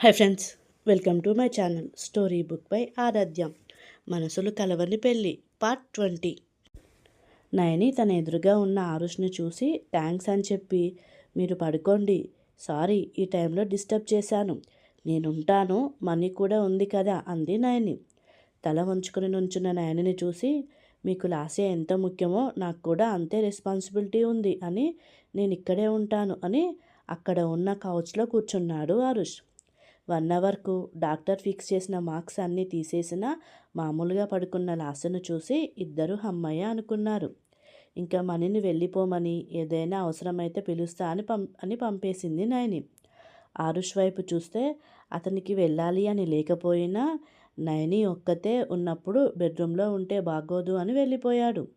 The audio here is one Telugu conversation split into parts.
Hi friends welcome to my channel story book by Aradhya మనసులు కలవని పెళ్ళి పార్ట్ ట్వంటీ నయని తన ఎదురుగా ఉన్న ఆరుష్ని చూసి థ్యాంక్స్ అని చెప్పి మీరు పడుకోండి. సారీ ఈ టైంలో డిస్టర్బ్ చేశాను. నేనుంటాను. మనీ కూడా ఉంది కదా అంది నయని. తల వంచుకొని నుంచున్న నయనిని చూసి మీకు లాసే ఎంత ముఖ్యమో నాకు కూడా అంతే రెస్పాన్సిబిలిటీ ఉంది అని నేను ఇక్కడే ఉంటాను అని అక్కడ ఉన్న కౌచ్లో కూర్చున్నాడు ఆరుష్. వన్ అవర్కు డాక్టర్ ఫిక్స్ చేసిన మార్క్స్ అన్నీ తీసేసిన మామూలుగా పడుకున్న లాసను చూసి ఇద్దరు హమ్మయ్య అనుకున్నారు. ఇంకా మనీని వెళ్ళిపోమని ఏదైనా అవసరమైతే పిలుస్తా అని పం అని పంపేసింది నయని. ఆరుష్ వైపు చూస్తే అతనికి వెళ్ళాలి అని లేకపోయినా నయని ఒక్కతే ఉన్నప్పుడు బెడ్రూమ్లో ఉంటే బాగోదు అని వెళ్ళిపోయాడు.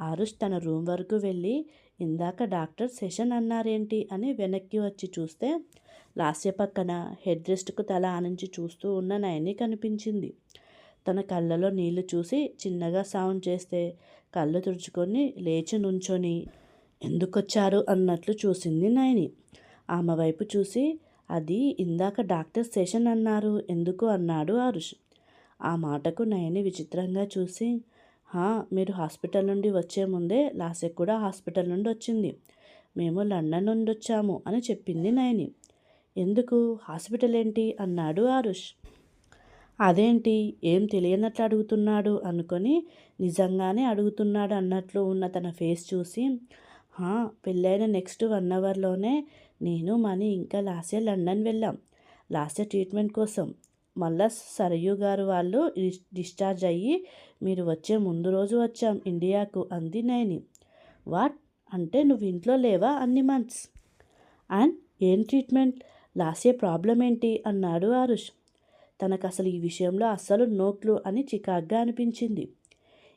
ఆరుష్ తన రూమ్ వరకు వెళ్ళి ఇందాక డాక్టర్ సెషన్ అన్నారేంటి? అని వెనక్కి వచ్చి చూస్తే లాస్య పక్కన హెడ్ రెస్ట్కు తల ఆనించి చూస్తూ ఉన్న నయని కనిపించింది. తన కళ్ళలో నీళ్ళు చూసి చిన్నగా సౌండ్ చేస్తే కళ్ళు తుడుచుకొని లేచి నుంచొని ఎందుకొచ్చారు? అన్నట్లు చూసింది నయని. ఆమె వైపు చూసి అది ఇందాక డాక్టర్ సెషన్ అన్నారు. ఎందుకు అన్నాడు? అరుష్ ఆ మాటకు నయని విచిత్రంగా చూసి హా మీరు హాస్పిటల్ నుండి వచ్చే ముందే లాసెక్ కూడా హాస్పిటల్ నుండి వచ్చింది. మేము లండన్ నుండి వచ్చాము అని చెప్పింది నయని. ఎందుకు? హాస్పిటల్ ఏంటి అన్నాడు ఆరుష్. అదేంటి? ఏం తెలియనట్లు అడుగుతున్నాడు అనుకొని నిజంగానే అడుగుతున్నాడు అన్నట్లు ఉన్న తన ఫేస్ చూసి పెళ్ళైన నెక్స్ట్ వన్ అవర్లోనే నేను మనీ ఇంకా లాస్య లండన్ వెళ్ళాం. లాస్య ట్రీట్మెంట్ కోసం. మళ్ళా సరయు గారు వాళ్ళు డిశ్చార్జ్ అయ్యి మీరు వచ్చే ముందు రోజు వచ్చాం ఇండియాకు అంది నైని వాట్? అంటే నువ్వు ఇంట్లో లేవా అన్ని మంత్స్? అండ్ ఏం ట్రీట్మెంట్? లాస్య ప్రాబ్లం ఏంటి? అన్నాడు ఆరుష్. తనకు అసలు ఈ విషయంలో అస్సలు నోట్లు అని చికాగ్గా అనిపించింది.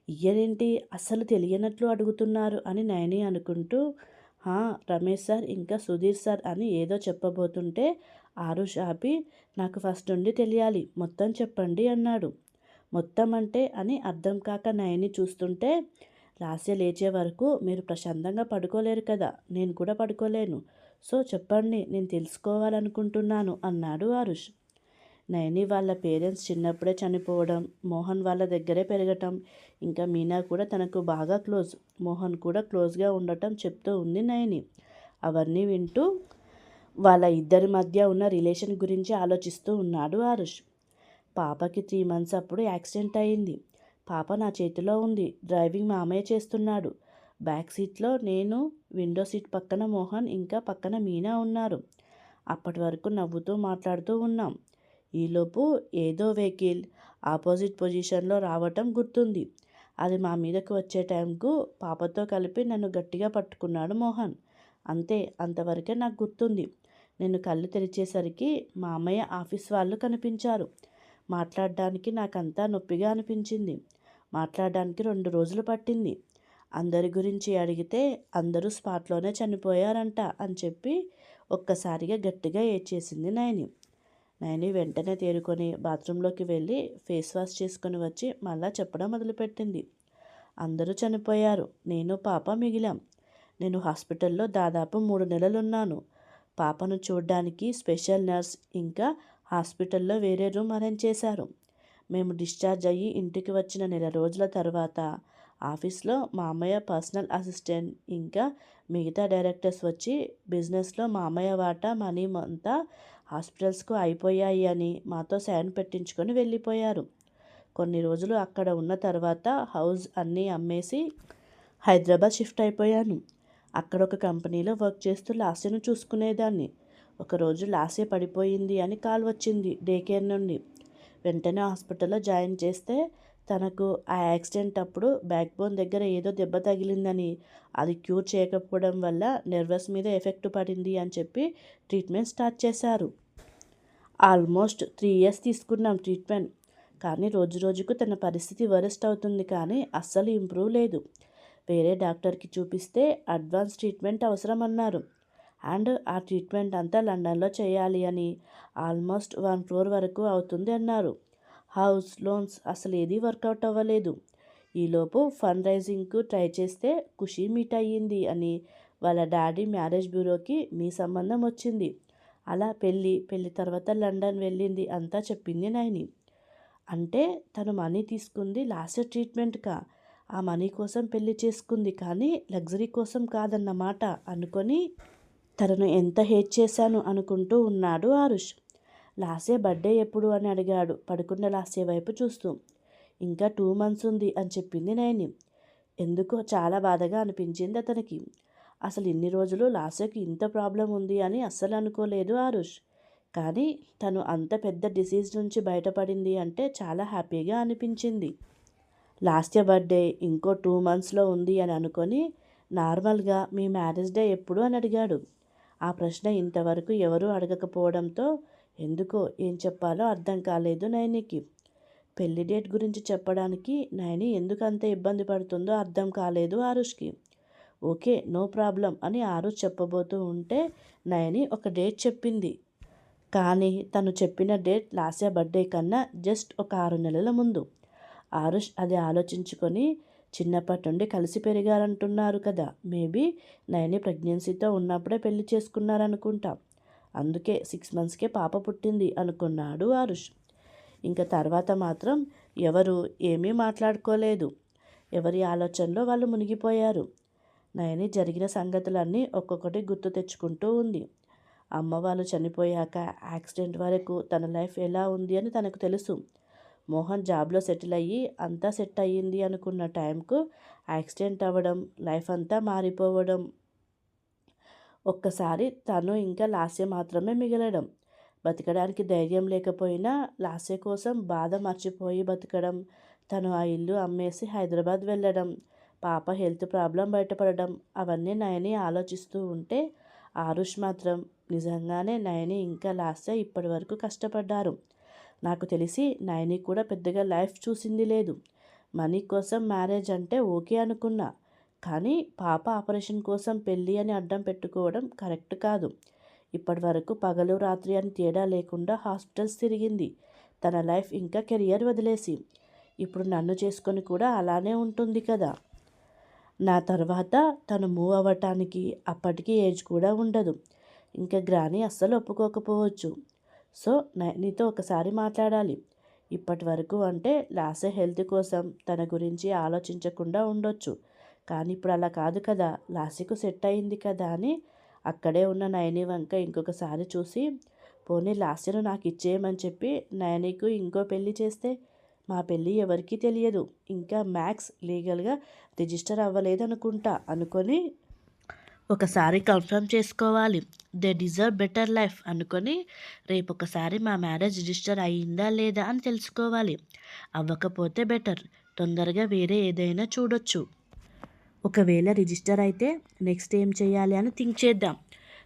ఇయ్యనేంటి అస్సలు తెలియనట్లు అడుగుతున్నారు అని నయని అనుకుంటూ హా రమేష్ సార్ ఇంకా సుధీర్ సార్ అని ఏదో చెప్పబోతుంటే ఆరుష్ ఆపి నాకు ఫస్ట్ నుండి తెలియాలి మొత్తం చెప్పండి అన్నాడు. మొత్తం అంటే అని అర్థం కాక నయని చూస్తుంటే లాస్య లేచే వరకు మీరు ప్రశాంతంగా పడుకోలేరు కదా నేను కూడా పడుకోలేను. సో చెప్పండి నేను తెలుసుకోవాలనుకుంటున్నాను అన్నాడు ఆరుష్. నయని వాళ్ళ పేరెంట్స్ చిన్నప్పుడే చనిపోవడం మోహన్ వాళ్ళ దగ్గరే పెరగటం ఇంకా మీనా కూడా తనకు బాగా క్లోజ్ మోహన్ కూడా క్లోజ్గా ఉండటం చెప్తూ ఉంది నయని. అవన్నీ వింటూ వాళ్ళ ఇద్దరి మధ్య ఉన్న రిలేషన్ గురించి ఆలోచిస్తూ ఉన్నాడు ఆరుష్. పాపకి త్రీ మంత్స్ అప్పుడు యాక్సిడెంట్ అయింది. పాప నా చేతిలో ఉంది డ్రైవింగ్ మామయ్య చేస్తున్నాడు. బ్యాక్ సీట్లో నేను విండో సీట్ పక్కన మోహన్ ఇంకా పక్కన మీనా ఉన్నారు. అప్పటి వరకు నవ్వుతూ మాట్లాడుతూ ఉన్నాం. ఈలోపు ఏదో వెహికల్ ఆపోజిట్ పొజిషన్లో రావటం గుర్తుంది. అది మా మీదకు వచ్చే టైంకు పాపతో కలిపి నన్ను గట్టిగా పట్టుకున్నాడు మోహన్. అంతే అంతవరకే నాకు గుర్తుంది. నేను కళ్ళు తెరిచేసరికి మా అమ్మయ్య ఆఫీస్ వాళ్ళు కనిపించారు. మాట్లాడడానికి నాకంతా నొప్పిగా అనిపించింది. మాట్లాడడానికి రెండు రోజులు పట్టింది. అందరి గురించి అడిగితే అందరూ స్పాట్లోనే చనిపోయారంట అని చెప్పి ఒక్కసారిగా గట్టిగా ఏడ్చేసింది నయని. నయని వెంటనే తేరుకొని బాత్రూంలోకి వెళ్ళి ఫేస్ వాష్ చేసుకొని వచ్చి మళ్ళా చెప్పడం మొదలుపెట్టింది. అందరూ చనిపోయారు. నేను పాప మిగిలాం. నేను హాస్పిటల్లో దాదాపు మూడు నెలలున్నాను. పాపను చూడడానికి స్పెషల్ నర్స్ ఇంకా హాస్పిటల్లో వేరే రూమ్ అరేంజ్ చేశారు. మేము డిశ్చార్జ్ అయ్యి ఇంటికి వచ్చిన నెల రోజుల తర్వాత ఆఫీస్లో మా అమ్మయ్య పర్సనల్ అసిస్టెంట్. ఇంకా మిగతా డైరెక్టర్స్ వచ్చి బిజినెస్లో మా అమ్మయ్య వాటా మనీ అంతా హాస్పిటల్స్కు అయిపోయాయి అని మాతో సైన్ పెట్టించుకొని వెళ్ళిపోయారు. కొన్ని రోజులు అక్కడ ఉన్న తర్వాత హౌస్ అన్నీ అమ్మేసి హైదరాబాద్ షిఫ్ట్ అయిపోయాను. అక్కడ ఒక కంపెనీలో వర్క్ చేస్తూ లాస్యను చూసుకునేదాన్ని. ఒకరోజు లాస్య పడిపోయింది అని కాల్ వచ్చింది డే కేర్ నుండి. వెంటనే హాస్పిటల్లో జాయిన్ చేస్తే తనకు ఆ యాక్సిడెంట్ అప్పుడు బ్యాక్ బోన్ దగ్గర ఏదో దెబ్బ తగిలిందని అది క్యూర్ చేయకపోవడం వల్ల నర్వస్ మీద ఎఫెక్ట్ పడింది అని చెప్పి ట్రీట్మెంట్ స్టార్ట్ చేశారు. ఆల్మోస్ట్ త్రీ ఇయర్స్ తీసుకున్నాం ట్రీట్మెంట్. కానీ రోజు రోజుకు తన పరిస్థితి వరెస్ట్ అవుతుంది కానీ అస్సలు ఇంప్రూవ్ లేదు. వేరే డాక్టర్కి చూపిస్తే అడ్వాన్స్ ట్రీట్మెంట్ అవసరం అన్నారు అండ్ ఆ ట్రీట్మెంట్ అంతా లండన్లో చేయాలి అని ఆల్మోస్ట్ వన్ ఫ్లోర్ వరకు అవుతుంది అన్నారు. హౌస్ లోన్స్ అసలు ఏది వర్కౌట్ అవ్వలేదు. ఈలోపు ఫండ్ రైజింగ్కు ట్రై చేస్తే ఖుషి మీట్ అయ్యింది అని వాళ్ళ డాడీ మ్యారేజ్ బ్యూరోకి మీ సంబంధం వచ్చింది. అలా పెళ్ళి పెళ్ళి తర్వాత లండన్ వెళ్ళింది అంతా చెప్పింది నాయని అంటే తను మనీ తీసుకుంది లాస్ట్ ట్రీట్మెంట్గా ఆ మనీ కోసం పెళ్ళి చేసుకుంది కానీ లగ్జరీ కోసం కాదన్నమాట అనుకొని తనను ఎంత హేట్ చేశాను అనుకుంటూ ఉన్నాడు ఆరుష్. లాస్య బర్త్డే ఎప్పుడు అని అడిగాడు. పడుకున్న లాస్య వైపు చూస్తూ. ఇంకా టూ మంత్స్ ఉంది అని చెప్పింది నయని. ఎందుకో చాలా బాధగా అనిపించింది అతనికి. అసలు ఇన్ని రోజులు లాస్యకి ఇంత ప్రాబ్లం ఉంది అని అస్సలు అనుకోలేదు ఆరుష్. కానీ తను అంత పెద్ద డిసీజ్ నుంచి బయటపడింది అంటే చాలా హ్యాపీగా అనిపించింది. లాస్ట్ ఇయర్ బర్త్డే ఇంకో టూ మంత్స్లో ఉంది అని అనుకొని నార్మల్గా మీ మ్యారేజ్ డే ఎప్పుడు అని అడిగాడు. ఆ ప్రశ్న ఇంతవరకు ఎవరూ అడగకపోవడంతో ఎందుకో ఏం చెప్పాలో అర్థం కాలేదు నయనికి. పెళ్ళి డేట్ గురించి చెప్పడానికి నయని ఎందుకు అంత ఇబ్బంది పడుతుందో అర్థం కాలేదు ఆరుష్కి. ఓకే నో ప్రాబ్లం అని ఆరుష్ చెప్పబోతూ ఉంటే నయని ఒక డేట్ చెప్పింది. కానీ తను చెప్పిన డేట్ లాసే బర్త్డే కన్నా జస్ట్ ఒక ఆరు నెలల ముందు. ఆరుష్ అది ఆలోచించుకొని చిన్నప్పటి నుండి కలిసి పెరిగారంటున్నారు కదా మేబీ నయని ప్రెగ్నెన్సీతో ఉన్నప్పుడే పెళ్ళి చేసుకున్నారనుకుంటాం. అందుకే సిక్స్ మంత్స్కే పాప పుట్టింది అనుకున్నాడు ఆరుష్. ఇంకా తర్వాత మాత్రం ఎవరు ఏమీ మాట్లాడుకోలేదు. ఎవరి ఆలోచనలో వాళ్ళు మునిగిపోయారు. నయని జరిగిన సంగతులన్నీ ఒక్కొక్కటి గుర్తు తెచ్చుకుంటూ ఉంది. అమ్మ వాళ్ళు చనిపోయాక యాక్సిడెంట్ వరకు తన లైఫ్ ఎలా ఉంది అని తనకు తెలుసు. మోహన్ జాబ్లో సెటిల్ అయ్యి అంతా సెట్ అయ్యింది అనుకున్న టైంకు యాక్సిడెంట్ అవ్వడం లైఫ్ అంతా మారిపోవడం ఒక్కసారి తను ఇంకా లాస్య మాత్రమే మిగలడం. బతకడానికి ధైర్యం లేకపోయినా లాస్య కోసం బాధ మర్చిపోయి బతకడం తను ఆ ఇల్లు అమ్మేసి హైదరాబాద్ వెళ్ళడం పాప హెల్త్ ప్రాబ్లం బయటపడడం అవన్నీ నయని ఆలోచిస్తూ ఉంటే ఆరుష్ మాత్రం నిజంగానే నయని ఇంకా లాస్య ఇప్పటి వరకు కష్టపడ్డారు. నాకు తెలిసి నయని కూడా పెద్దగా లైఫ్ చూసింది లేదు. మనీ కోసం మ్యారేజ్ అంటే ఓకే అనుకున్నా. కానీ పాప ఆపరేషన్ కోసం పెళ్ళి అని అడ్డం పెట్టుకోవడం కరెక్ట్ కాదు. ఇప్పటి వరకు పగలు రాత్రి అని తేడా లేకుండా హాస్పిటల్స్ తిరిగింది. తన లైఫ్ ఇంకా కెరియర్ వదిలేసి. ఇప్పుడు నన్ను చేసుకొని కూడా అలానే ఉంటుంది కదా. నా తర్వాత తను మూవ్ అవ్వటానికి అప్పటికి ఏజ్ కూడా ఉండదు. ఇంకా గ్రాని అస్సలు ఒప్పుకోకపోవచ్చు. సో నీతో ఒకసారి మాట్లాడాలి. ఇప్పటి వరకు అంటే లాసే హెల్త్ కోసం తన గురించి ఆలోచించకుండా ఉండొచ్చు. కానీ ఇప్పుడు అలా కాదు కదా. లాసికు సెట్ అయింది కదా అని అక్కడే ఉన్న నయని వంక ఇంకొకసారి చూసి పోనీ లాస్యను నాకు ఇచ్చేయమని చెప్పి నయనికు ఇంకో పెళ్ళి చేస్తే మా పెళ్ళి ఎవరికీ తెలియదు. ఇంకా మ్యాక్స్ లీగల్గా రిజిస్టర్ అవ్వలేదనుకుంటా అనుకొని ఒకసారి కన్ఫర్మ్ చేసుకోవాలి. దే డిజర్వ్ బెటర్ లైఫ్ అనుకొని రేపు ఒకసారి మా మ్యారేజ్ రిజిస్టర్ అయ్యిందా లేదా అని తెలుసుకోవాలి. అవ్వకపోతే బెటర్. తొందరగా వేరే ఏదైనా చూడొచ్చు. ఒకవేళ రిజిస్టర్ అయితే నెక్స్ట్ ఏం చేయాలి అని థింక్ చేద్దాం.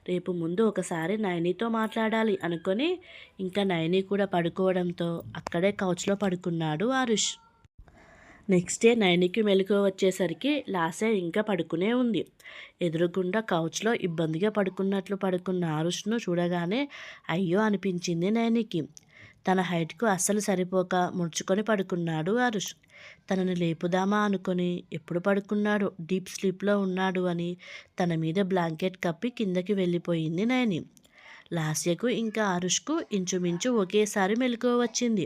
రేపు ముందు ఒకసారి నయనితో మాట్లాడాలి అనుకొని ఇంకా నయని కూడా పడుకోవడంతో అక్కడే కౌచ్లో పడుకున్నాడు ఆరుష్. నెక్స్ట్ డే నైనికి మెలకు వచ్చేసరికి లాసే ఇంకా పడుకునే ఉంది. ఎదురుగుండా కౌచ్లో ఇబ్బందిగా పడుకున్నట్లు పడుకున్న ఆరుష్ను చూడగానే అయ్యో అనిపించింది నైనికి తన హైట్కు అస్సలు సరిపోక ముడుచుకొని పడుకున్నాడు ఆరుష్. తనని లేపుదామా అనుకొని ఎప్పుడు పడుకున్నాడు డీప్ స్లీప్లో ఉన్నాడు అని తన మీద బ్లాంకెట్ కప్పి కిందకి వెళ్ళిపోయింది నయని. లాస్యకు ఇంకా అరుష్కు ఇంచుమించు ఒకేసారి మెలకువ వచ్చింది.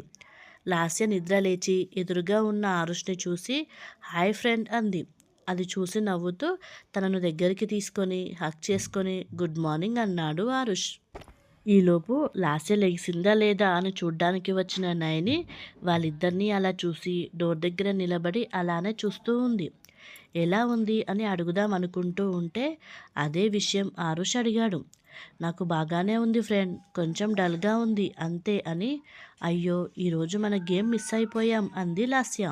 లాస్య నిద్ర లేచి ఎదురుగా ఉన్న ఆరుష్ని చూసి హాయ్ ఫ్రెండ్ అంది. అది చూసి నవ్వుతూ తనను దగ్గరికి తీసుకొని హక్ చేసుకొని గుడ్ మార్నింగ్ అన్నాడు ఆరుష్. ఈలోపు లాస్య లెగిసిందా లేదా అని చూడ్డానికి వచ్చిన నయని వాళ్ళిద్దరినీ అలా చూసి డోర్ దగ్గర నిలబడి అలానే చూస్తూ ఉంది. ఎలా ఉంది అని అడుగుదాం అనుకుంటూ ఉంటే అదే విషయం ఆరుష్ అడిగాడు. నాకు బాగానే ఉంది ఫ్రెండ్ కొంచెం డల్గా ఉంది అంతే అని. అయ్యో ఈరోజు మన గేమ్ మిస్ అయిపోయాం అంది లాస్య.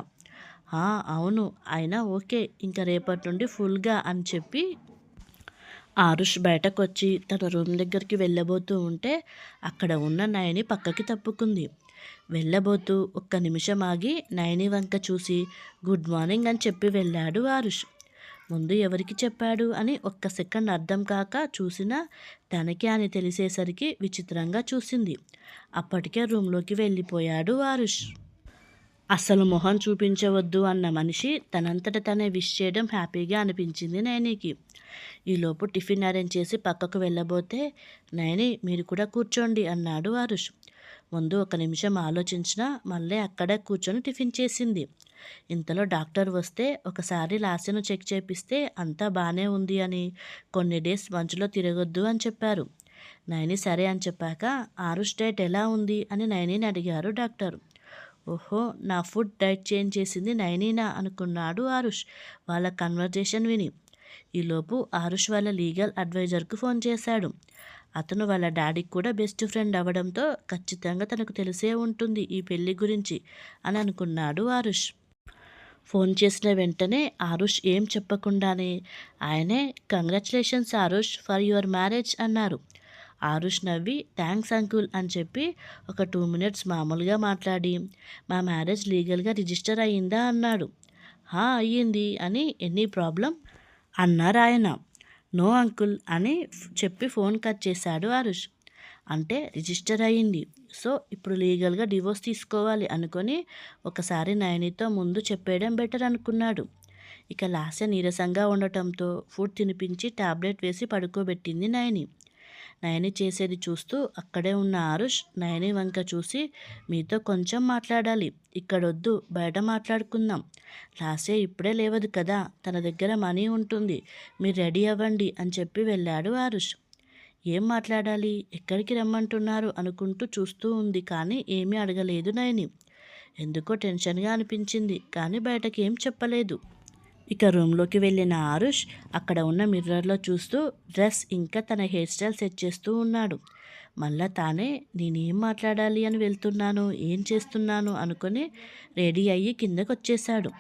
అవును అయినా ఓకే ఇంకా రేపటి నుండి ఫుల్గా అని చెప్పి ఆరుష్ బయటకు వచ్చి తన రూమ్ దగ్గరికి వెళ్ళబోతూ ఉంటే అక్కడ ఉన్న నయని పక్కకి తప్పుకుంది. వెళ్ళబోతూ ఒక్క నిమిషం ఆగి నయని వంక చూసి గుడ్ మార్నింగ్ అని చెప్పి వెళ్ళాడు ఆరుష్. ముందు ఎవరికి చెప్పాడు? అని ఒక్క సెకండ్ అర్థం కాక చూసినా తనకే అని తెలిసేసరికి విచిత్రంగా చూసింది. అప్పటికే రూమ్లోకి వెళ్ళిపోయాడు ఆరుష్. అసలు మొహం చూపించవద్దు అన్న మనిషి తనంతట తనే విష్ చేయడం హ్యాపీగా అనిపించింది నైనికి ఈలోపు టిఫిన్ అరేంజ్ చేసి పక్కకు వెళ్ళబోతే నయని మీరు కూడా కూర్చోండి అన్నాడు అరుష్ ముందు ఒక నిమిషం ఆలోచించినా మళ్ళీ అక్కడే కూర్చొని టిఫిన్ చేసింది. ఇంతలో డాక్టర్ వస్తే ఒకసారి లాస్యను చెక్ చేపిస్తే అంతా బాగానే ఉంది అని కొన్ని డేస్ మంచులో తిరగొద్దు అని చెప్పారు. నయని సరే అని చెప్పాక ఆరుష్ డైట్ ఎలా ఉంది? అని నయనిని అడిగారు డాక్టర్. ఓహో నా ఫుడ్ డైట్ చేంజ్ చేసింది నైనీనా అనుకున్నాడు ఆరుష్. వాళ్ళ కన్వర్జేషన్ విని. ఈలోపు ఆరుష్ వాళ్ళ లీగల్ అడ్వైజర్కు ఫోన్ చేశాడు. అతను వాళ్ళ డాడీకి కూడా బెస్ట్ ఫ్రెండ్ అవ్వడంతో ఖచ్చితంగా తనకు తెలిసే ఉంటుంది ఈ పెళ్ళి గురించి అని అనుకున్నాడు ఆరుష్. ఫోన్ చేసిన వెంటనే ఆరుష్ ఏం చెప్పకుండానే ఆయనే congratulations Aarush for your marriage అన్నారు. ఆరుష్ నవ్వి థ్యాంక్స్ అంకుల్ అని చెప్పి ఒక టూ మినిట్స్ మామూలుగా మాట్లాడి మా మ్యారేజ్ లీగల్గా రిజిస్టర్ అయ్యిందా అన్నాడు. హా అయ్యింది అని ఎనీ ప్రాబ్లం అన్నారు ఆయన. నో అంకుల్ అని చెప్పి ఫోన్ కట్ చేశాడు ఆరుష్. అంటే రిజిస్టర్ అయ్యింది. సో ఇప్పుడు లీగల్గా డివోర్స్ తీసుకోవాలి అనుకొని ఒకసారి నయనితో ముందు చెప్పేయడం బెటర్ అనుకున్నాడు. ఇక లాస్య నీరసంగా ఉండటంతో ఫుడ్ తినిపించి టాబ్లెట్ వేసి పడుకోబెట్టింది నయని. నయని చేసేది చూస్తూ అక్కడే ఉన్న ఆరుష్ నయని వంక చూసి మీతో కొంచెం మాట్లాడాలి. ఇక్కడొద్దు. బయట మాట్లాడుకుందాం. లాసే ఇప్పుడే లేవదు కదా. తన దగ్గర మనీ ఉంటుంది. మీరు రెడీ అవ్వండి అని చెప్పి వెళ్ళాడు ఆరుష్. ఏం మాట్లాడాలి? ఎక్కడికి రమ్మంటున్నారు? అనుకుంటూ చూస్తూ ఉంది కానీ ఏమీ అడగలేదు నయని. ఎందుకో టెన్షన్గా అనిపించింది. కానీ బయటకి ఏం చెప్పలేదు. ఇక రూమ్లోకి వెళ్ళిన ఆరుష్ అక్కడ ఉన్న మిర్రర్లో చూస్తూ డ్రెస్ ఇంకా తన హెయిర్ స్టైల్ సెట్ చేస్తూ ఉన్నాడు. మళ్ళా తానే నేనేం మాట్లాడాలి అని వెళ్తున్నాను ఏం చేస్తున్నాను అనుకొని రెడీ అయ్యి కిందకు వచ్చేశాడు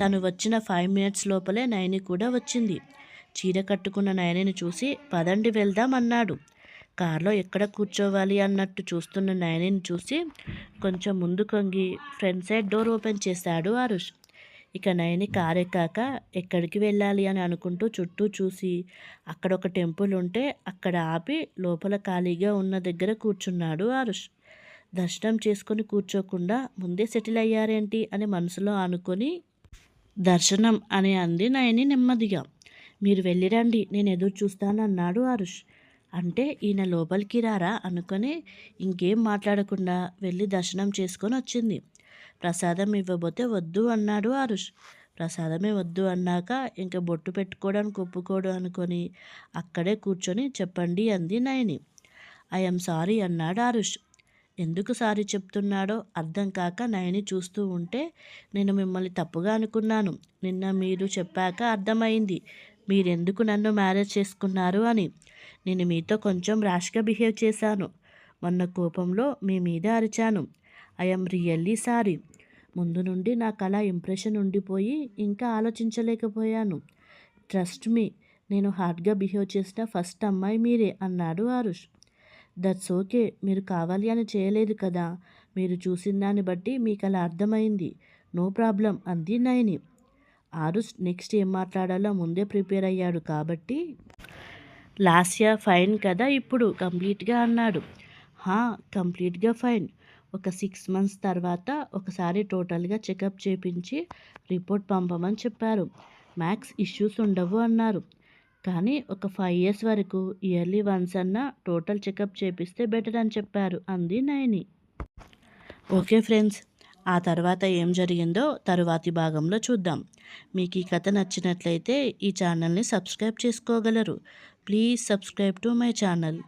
తను వచ్చిన ఫైవ్ మినిట్స్ లోపలే నయని కూడా వచ్చింది. చీర కట్టుకున్న నయనిని చూసి పదండి వెళ్దాం అన్నాడు. కార్లో ఎక్కడ కూర్చోవాలి అన్నట్టు చూస్తున్న నయనిని చూసి కొంచెం ముందు కొంగి ఫ్రంట్ సైడ్ డోర్ ఓపెన్ చేశాడు ఆరుష్. ఇక నయని కారెక్కాక ఎక్కడికి వెళ్ళాలి అని అనుకుంటూ చుట్టూ చూసి అక్కడ ఒక టెంపుల్ ఉంటే అక్కడ ఆపి లోపల ఖాళీగా ఉన్న దగ్గర కూర్చున్నాడు ఆరుష్. దర్శనం చేసుకొని కూర్చోకుండా ముందే సెటిల్ అయ్యారేంటి అని మనసులో అనుకొని దర్శనం అని అంది నయని నెమ్మదిగా. మీరు వెళ్ళిరండి నేను ఎదురు చూస్తానన్నాడు ఆరుష్. అంటే ఈయన లోపలికి రారా అనుకొని ఇంకేం మాట్లాడకుండా వెళ్ళి దర్శనం చేసుకొని వచ్చింది. ప్రసాదం ఇవ్వబోతే వద్దు అన్నాడు ఆరుష్. ప్రసాదమే వద్దు అన్నాక ఇంకా బొట్టు పెట్టుకోవడానికి ఒప్పుకోడు అనుకొని అక్కడే కూర్చొని చెప్పండి అంది నయని. ఐఎమ్ సారీ అన్నాడు ఆరుష్. ఎందుకు సారీ చెప్తున్నాడో అర్థం కాక నయని చూస్తూ ఉంటే నేను మిమ్మల్ని తప్పుగా అనుకున్నాను. నిన్న మీరు చెప్పాక అర్థమైంది. మీరెందుకు నన్ను మ్యారేజ్ చేసుకున్నారు అని. నేను మీతో కొంచెం ర్యాష్గా బిహేవ్ చేశాను. మొన్న కోపంలో మీ మీద అరిచాను. ఐఎమ్ రియల్లీ సారీ ముందు నుండి నాకు అలా ఇంప్రెషన్ ఉండిపోయి ఇంకా ఆలోచించలేకపోయాను. ట్రస్ట్ మీ నేను హార్డ్గా బిహేవ్ చేసిన ఫస్ట్ అమ్మాయి మీరే అన్నాడు ఆరుష్. దట్స్ ఓకే మీరు కావాలి అని చేయలేదు కదా. మీరు చూసిన దాన్ని బట్టి మీకు అలా అర్థమైంది. నో ప్రాబ్లం అంది నయని. ఆరుష్ నెక్స్ట్ ఏం మాట్లాడాలో ముందే ప్రిపేర్ అయ్యాడు కాబట్టి లాస్య ఫైన్ కదా ఇప్పుడు కంప్లీట్గా అన్నాడు. హా కంప్లీట్గా ఫైన్ ఒక సిక్స్ మంత్స్ తర్వాత ఒకసారి టోటల్గా చెకప్ చేపించి రిపోర్ట్ పంపమని చెప్పారు. మ్యాక్స్ ఇష్యూస్ ఉండవు అన్నారు. కానీ ఒక ఫైవ్ ఇయర్స్ వరకు ఇయర్లీ వన్స్ అన్న టోటల్ చెకప్ చేపిస్తే బెటర్ అని చెప్పారు అంది నయని. ఓకే ఫ్రెండ్స్ ఆ తర్వాత ఏం జరిగిందో తరువాతి భాగంలో చూద్దాం. మీకు ఈ కథ నచ్చినట్లయితే ఈ ఛానల్ని సబ్స్క్రైబ్ చేసుకోగలరు. Please subscribe to my channel.